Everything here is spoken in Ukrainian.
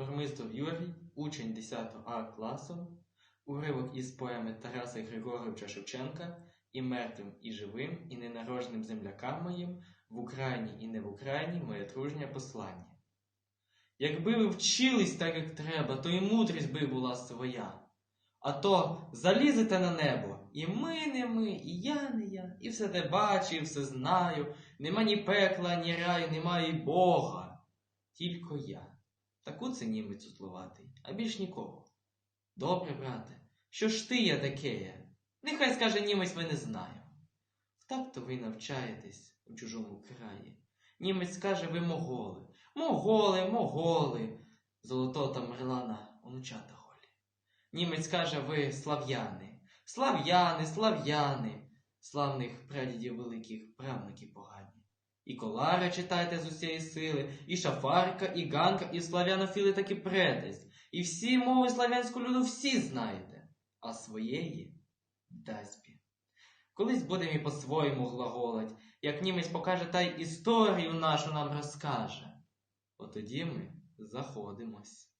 Бурмистров Юрій, учень 10 А класу, уривок із поеми Тараса Григоровича Шевченка і мертвим, і живим, і ненарожним землякам моїм, в Україні і не в Україні моє дружнє послання. Якби ви вчились так, як треба, то і мудрість би була своя. А то залізете на небо, і ми не ми, і я не я, і все те бачу, і все знаю. Нема ні пекла, ні раю, немає і Бога. Тільки я. Таку це німець утлуватий, а більш нікого. Добре, брате, що ж ти я таке? Нехай скаже німець ми не знаю. Так то ви навчаєтесь у чужому краї. Німець скаже ви моголи. Моголи, моголи. Золотого Тамерлана онучата голі. Німець каже ви слав'яни. Слав'яни, слав'яни. Славних прадідів великих правників погані. І колара читайте з усієї сили, і шафарка, і ганка, і слав'янофіли таки предесть. І всі мови слав'янського люду всі знаєте, а своєї дасть. Колись будемо і по-своєму глаголать, як німець покаже та й історію нашу нам розкаже. Отоді ми заходимось.